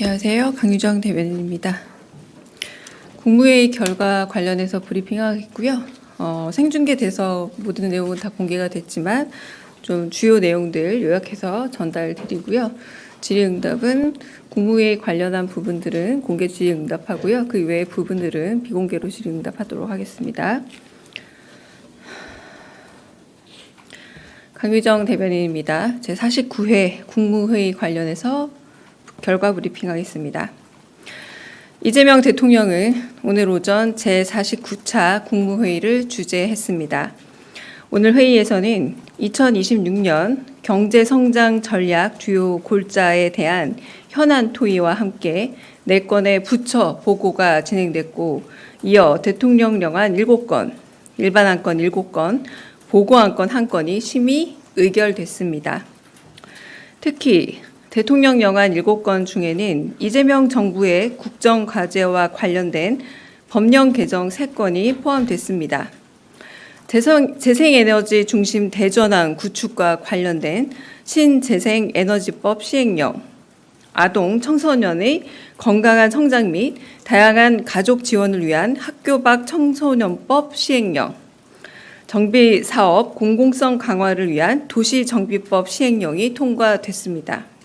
안녕하세요. 강유정 대변인입니다. 국무회의 결과 관련해서 브리핑하겠고요. 어, 생중계돼서 모든 내용은 다 공개가 됐지만 좀 주요 내용들 요약해서 전달드리고요. 질의응답은 국무회의 관련한 부분들은 공개 질의응답하고요. 그 외의 부분들은 비공개로 질의응답하도록 하겠습니다. 강유정 대변인입니다. 제 49회 국무회의 관련해서 결과 브리핑하겠습니다. 이재명 대통령은 오늘 오전 제49차 국무회의를 주재했습니다. 오늘 회의에서는 2026년 경제성장 전략 주요 골자에 대한 현안 토의와 함께 네 건의 부처 보고가 진행됐고 이어 대통령령안 7건, 일반 안건 7건, 보고 안건 1건이 심의 의결됐습니다. 특히 대통령 영안 7건 중에는 이재명 정부의 국정 과제와 관련된 법령 개정 3건이 포함됐습니다. 재성, 재생 에너지 중심 대전환 구축과 관련된 신재생에너지법 시행령, 아동 청소년의 건강한 성장 및 다양한 가족 지원을 위한 학교 밖 청소년법 시행령, 정비 사업 공공성 강화를 위한 도시 정비법 시행령이 통과됐습니다.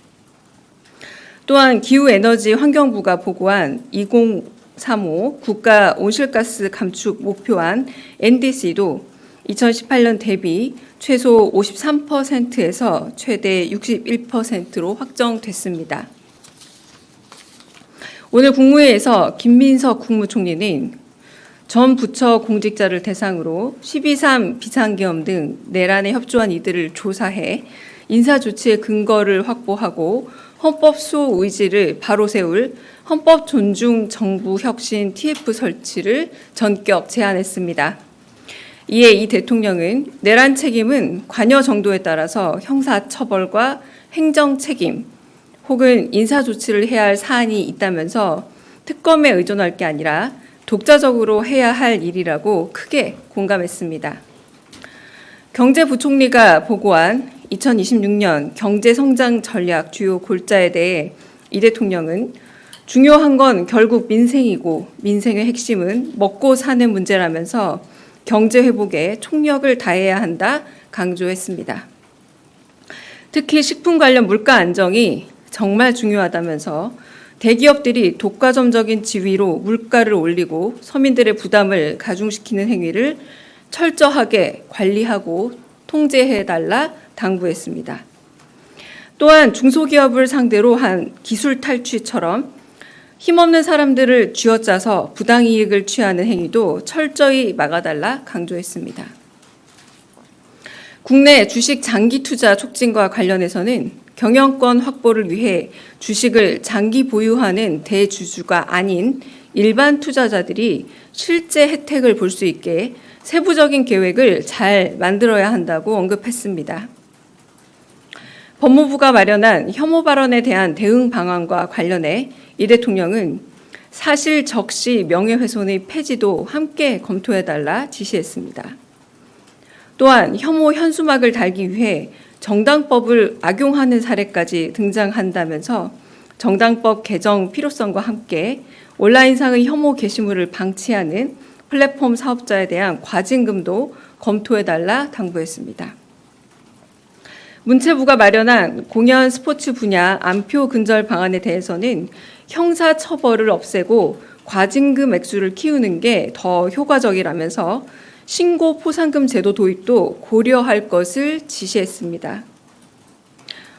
또한 기후에너지 환경부가 보고한 2035 국가 온실가스 감축 목표안 NDC도 2018년 대비 최소 53%에서 최대 61%로 확정됐습니다. 오늘 국무회에서 김민석 국무총리는 전 부처 공직자를 대상으로 12.3 비상계엄 등 내란에 협조한 이들을 조사해 인사 조치의 근거를 확보하고 헌법 수호 의지를 바로 세울 헌법 존중 정부 혁신 TF 설치를 전격 제안했습니다. 이에 이 대통령은 내란 책임은 관여 정도에 따라서 형사 처벌과 행정 책임 혹은 인사 조치를 해야 할 사안이 있다면서 특검에 의존할 게 아니라 독자적으로 해야 할 일이라고 크게 공감했습니다. 경제부총리가 보고한 2026년 경제 성장 전략 주요 골자에 대해 이 대통령은 중요한 건 결국 민생이고 민생의 핵심은 먹고 사는 문제라면서 경제 회복에 총력을 다해야 한다 강조했습니다. 특히 식품 관련 물가 안정이 정말 중요하다면서 대기업들이 독과점적인 지위로 물가를 올리고 서민들의 부담을 가중시키는 행위를 철저하게 관리하고 통제해 달라 당부했습니다. 또한 중소기업을 상대로 한 기술 탈취처럼 힘없는 사람들을 쥐어짜서 부당 이익을 취하는 행위도 철저히 막아달라 강조했습니다. 국내 주식 장기 투자 촉진과 관련해서는 경영권 확보를 위해 주식을 장기 보유하는 대주주가 아닌 일반 투자자들이 실제 혜택을 볼 수 있게 세부적인 계획을 잘 만들어야 한다고 언급했습니다. 법무부가 마련한 혐오 발언에 대한 대응 방안과 관련해 이 대통령은 사실 적시 명예훼손의 폐지도 함께 검토해달라 지시했습니다. 또한 혐오 현수막을 달기 위해 정당법을 악용하는 사례까지 등장한다면서 정당법 개정 필요성과 함께 온라인상의 혐오 게시물을 방치하는 플랫폼 사업자에 대한 과징금도 검토해달라 당부했습니다. 문체부가 마련한 공연 스포츠 분야 안표 근절 방안에 대해서는 형사 처벌을 없애고 과징금 액수를 키우는 게 더 효과적이라면서 신고 포상금 제도 도입도 고려할 것을 지시했습니다.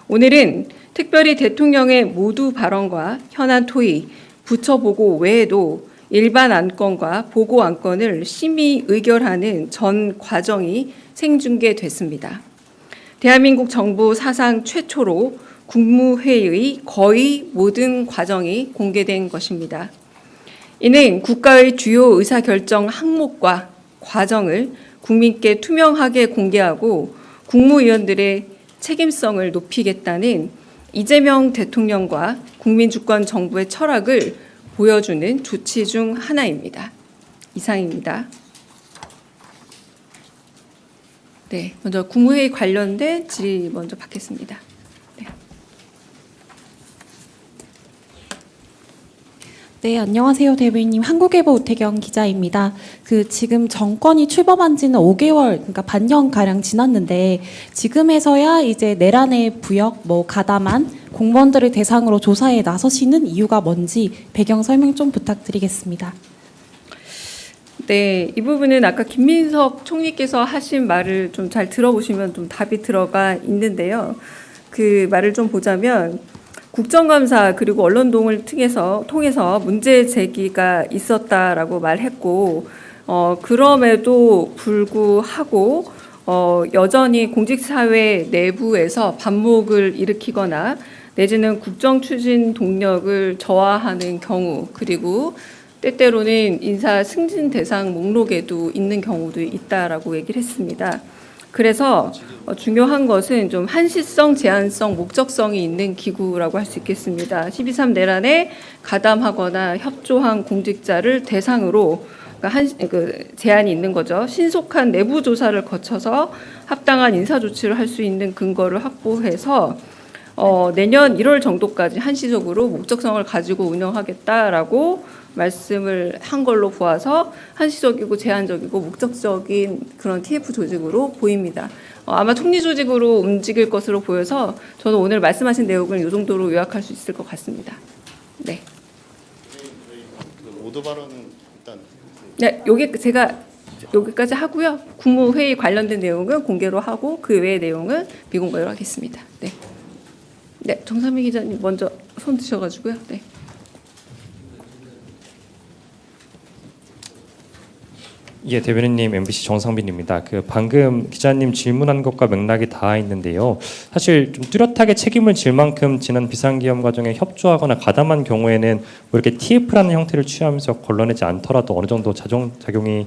오늘은 특별히 대통령의 모두 발언과 현안 토의, 부처 보고 외에도 일반 안건과 보고 안건을 심의 의결하는 전 과정이 생중계됐습니다. 대한민국 정부 사상 최초로 국무회의 거의 모든 과정이 공개된 것입니다. 이는 국가의 주요 의사결정 항목과 과정을 국민께 투명하게 공개하고 국무위원들의 책임성을 높이겠다는 이재명 대통령과 국민주권 정부의 철학을 보여주는 조치 중 하나입니다. 이상입니다. 네, 먼저 국무회의 관련된 질의 먼저 받겠습니다. 네. 네, 안녕하세요, 대변인님. 한국일보 우태경 기자입니다. 그 지금 정권이 출범한 지는 5개월, 그러니까 반년 가량 지났는데 지금에서야 이제 내란의 부역, 뭐 가담한 공무원들을 대상으로 조사에 나서시는 이유가 뭔지 배경 설명 좀 부탁드리겠습니다. 네, 이 부분은 아까 김민석 총리께서 하신 말을 좀 잘 들어보시면 좀 답이 들어가 있는데요. 그 말을 좀 보자면 국정감사 그리고 언론동을 통해서 통해서 문제 제기가 있었다라고 말했고 어 그럼에도 불구하고 어 여전히 공직사회 내부에서 반목을 일으키거나 내지는 국정 추진 동력을 저하하는 경우 그리고 때때로는 인사 승진 대상 목록에도 있는 경우도 있다라고 얘기를 했습니다. 그래서 어, 중요한 것은 좀 한시성, 제한성, 목적성이 있는 기구라고 할 수 있겠습니다. 12.3 내란에 가담하거나 협조한 공직자를 대상으로 그러니까 한, 그 제한이 있는 거죠. 신속한 내부 조사를 거쳐서 합당한 인사 조치를 할 수 있는 근거를 확보해서 어, 내년 1월 정도까지 한시적으로 목적성을 가지고 운영하겠다라고 말씀을 한 걸로 보아서 한시적이고 제한적이고 목적적인 그런 TF 조직으로 보입니다. 어, 아마 총리 조직으로 움직일 것으로 보여서 저는 오늘 말씀하신 내용을 이 정도로 요약할 수 있을 것 같습니다. 네. 그 모두 발언은 일단 네, 여기 제가 여기까지 하고요. 국무회의 관련된 내용은 공개로 하고 그 외의 내용은 비공개로 하겠습니다. 네. 네, 정삼희 기자님 먼저 손 드셔가지고요. 네. 예, 대변인님 MBC 정상빈입니다. 그 방금 기자님 질문한 것과 맥락이 닿아 있는데요. 사실 좀 뚜렷하게 책임을 질 만큼 지난 비상기업 과정에 협조하거나 가담한 경우에는 뭐 이렇게 TF라는 형태를 취하면서 걸러내지 않더라도 어느 정도 자정 작용이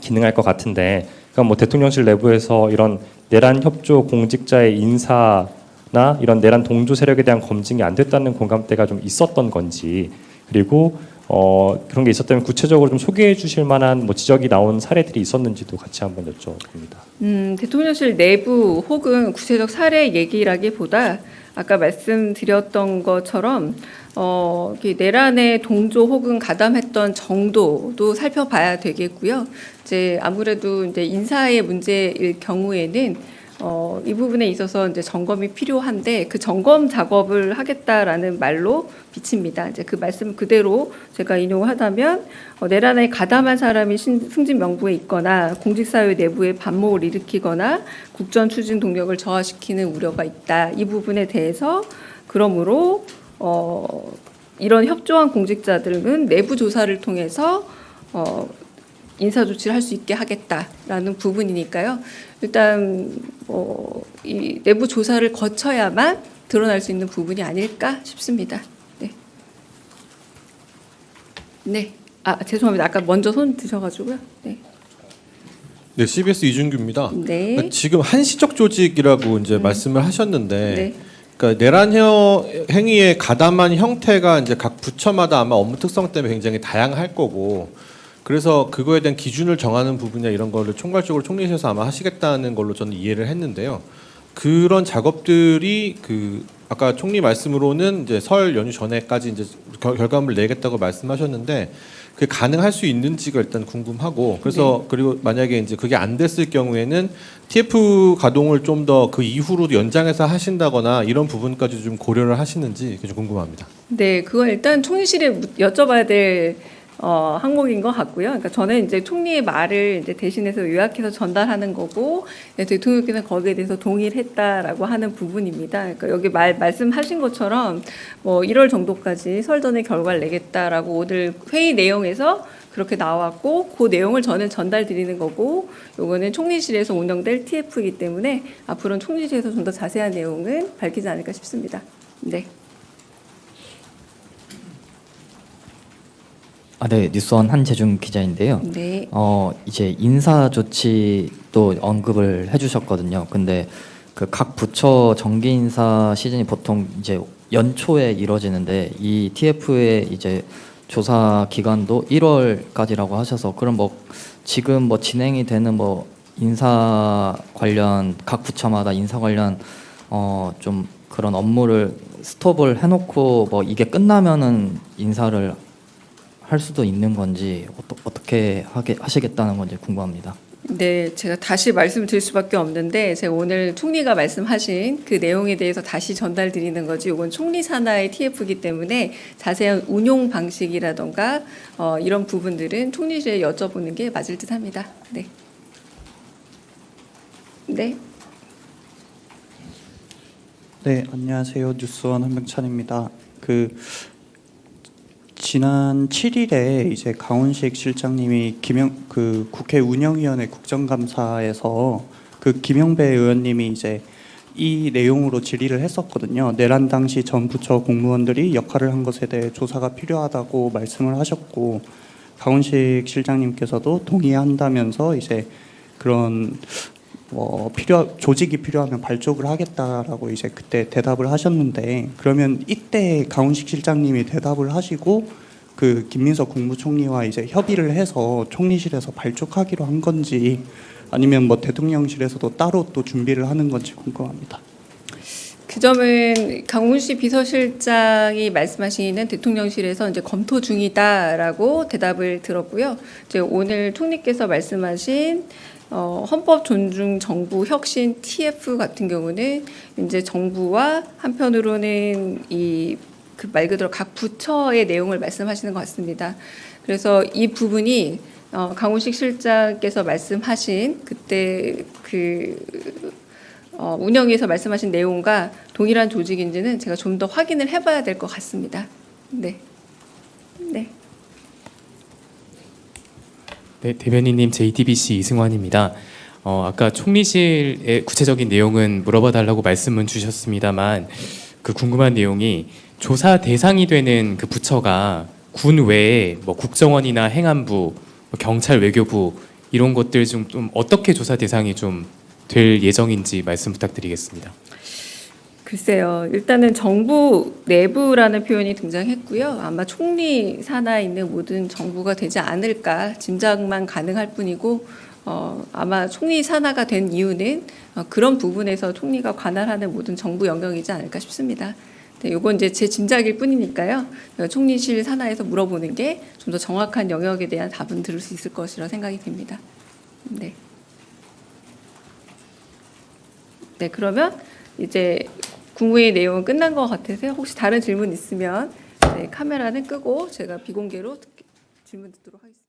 기능할 것 같은데, 그러니까 뭐 대통령실 내부에서 이런 내란 협조 공직자의 인사나 이런 내란 동조 세력에 대한 검증이 안 됐다는 공감대가 좀 있었던 건지, 그리고 어, 그런 게 있었다면 구체적으로 좀 소개해 주실 만한 뭐 지적이 나온 사례들이 있었는지도 같이 한번 여쭤봅니다. 음, 대통령실 내부 혹은 구체적 사례 얘기라기보다 아까 말씀드렸던 것처럼 어, 내란에 동조 혹은 가담했던 정도도 살펴봐야 되겠고요. 이제 아무래도 이제 인사의 문제일 경우에는 어, 이 부분에 있어서 이제 점검이 필요한데 그 점검 작업을 하겠다라는 말로 비칩니다. 이제 그 말씀 그대로 제가 인용하다면 어, 내란에 가담한 사람이 신- 승진 명부에 있거나 공직사회 내부에 반목을 일으키거나 국정 추진 동력을 저하시키는 우려가 있다. 이 부분에 대해서 그러므로 어, 이런 협조한 공직자들은 내부 조사를 통해서 어, 인사 조치를 할 수 있게 하겠다라는 부분이니까요. 일단 어, 이 내부 조사를 거쳐야만 드러날 수 있는 부분이 아닐까 싶습니다. 네. 네. 아 죄송합니다. 아까 먼저 손 드셔가지고요. 네. 네, CBS 이준규입니다. 네. 그러니까 지금 한시적 조직이라고 이제 말씀을 하셨는데, 네. 그러니까 내란형 행위에 가담한 형태가 이제 각 부처마다 아마 업무 특성 때문에 굉장히 다양할 거고, 그래서 그거에 대한 기준을 정하는 부분이나 이런 거를 총괄적으로 총리실에서 아마 하시겠다는 걸로 저는 이해를 했는데요. 그런 작업들이 그 아까 총리 말씀으로는 이제 설 연휴 전에까지 이제 결, 결과물을 내겠다고 말씀하셨는데 그게 가능할 수 있는지가 일단 궁금하고 그래서 그리고 만약에 이제 그게 안 됐을 경우에는 TF 가동을 좀 더 그 이후로 연장해서 하신다거나 이런 부분까지 좀 고려를 하시는지 좀 궁금합니다. 네, 그건 일단 총리실에 묻- 여쭤봐야 될 어, 항목인 것 같고요. 그러니까 저는 이제 총리의 말을 이제 대신해서 요약해서 전달하는 거고 네, 대통령께서 거기에 대해서 동의를 했다라고 하는 부분입니다. 그러니까 여기 말 말씀하신 것처럼 뭐 1월 정도까지 설 전에 결과를 내겠다라고 오늘 회의 내용에서 그렇게 나왔고 그 내용을 저는 전달 드리는 거고 요거는 총리실에서 운영될 TF이기 때문에 앞으로는 총리실에서 좀 더 자세한 내용은 밝히지 않을까 싶습니다. 네. 아, 네, 뉴스원 한재중 기자인데요. 네. 어, 이제 인사 조치도 언급을 해주셨거든요. 근데 그 각 부처 정기 인사 시즌이 보통 이제 연초에 이루어지는데 이 TF의 이제 조사 기간도 1월까지라고 하셔서 그럼 뭐 지금 뭐 진행이 되는 뭐 인사 관련 각 부처마다 인사 관련 어 좀 그런 업무를 스톱을 해놓고 뭐 이게 끝나면은 인사를 할 수도 있는 건지 어떻게 하게 하시겠다는 건지 궁금합니다. 네, 제가 다시 말씀드릴 수밖에 없는데 제가 오늘 총리가 말씀하신 그 내용에 대해서 다시 전달드리는 거지. 이건 총리 산하의 TF이기 때문에 자세한 운용 방식이라던가 어, 이런 부분들은 총리실에 여쭤보는 게 맞을 듯합니다. 네. 네. 네, 안녕하세요. 뉴스원 한병찬입니다. 그 지난 7일에 이제 강훈식 실장님이 김영 그 국회 운영위원회 국정감사에서 그 김영배 의원님이 이제 이 내용으로 질의를 했었거든요. 내란 당시 전 부처 공무원들이 역할을 한 것에 대해 조사가 필요하다고 말씀을 하셨고 강훈식 실장님께서도 동의한다면서 이제 그런 뭐 필요 조직이 필요하면 발족을 하겠다라고 이제 그때 대답을 하셨는데 그러면 이때 강훈식 실장님이 대답을 하시고 그 김민석 국무총리와 이제 협의를 해서 총리실에서 발족하기로 한 건지 아니면 뭐 대통령실에서도 따로 또 준비를 하는 건지 궁금합니다. 그 점은 강훈식 비서실장이 말씀하시는 대통령실에서 이제 검토 중이다라고 대답을 들었고요. 이제 오늘 총리께서 말씀하신 어, 헌법 존중 정부 혁신 TF 같은 경우는 이제 정부와 한편으로는 이 그 말 그대로 각 부처의 내용을 말씀하시는 것 같습니다. 그래서 이 부분이 어, 강훈식 실장께서 말씀하신 그때 그 어, 운영위에서 말씀하신 내용과 동일한 조직인지는 제가 좀 더 확인을 해봐야 될 것 같습니다. 네, 네. 네, 대변인님 JTBC 이승환입니다. 어, 아까 총리실의 구체적인 내용은 물어봐 달라고 말씀은 주셨습니다만 그 궁금한 내용이 조사 대상이 되는 그 부처가 군 외에 뭐 국정원이나 행안부, 뭐 경찰, 외교부 이런 것들 좀, 좀 어떻게 조사 대상이 좀 될 예정인지 말씀 부탁드리겠습니다. 글쎄요. 일단은 정부 내부라는 표현이 등장했고요. 아마 총리 산하에 있는 모든 정부가 되지 않을까 짐작만 가능할 뿐이고 어, 아마 총리 산하가 된 이유는 어, 그런 부분에서 총리가 관할하는 모든 정부 영역이지 않을까 싶습니다. 네, 이건 이제 제 짐작일 뿐이니까요. 어, 총리실 산하에서 물어보는 게 좀 더 정확한 영역에 대한 답은 들을 수 있을 것이라 생각이 듭니다. 네. 네, 그러면 이제 국무회의 내용은 끝난 것 같아서요. 혹시 다른 질문 있으면 네, 카메라는 끄고 제가 비공개로 듣- 질문 듣도록 하겠습니다.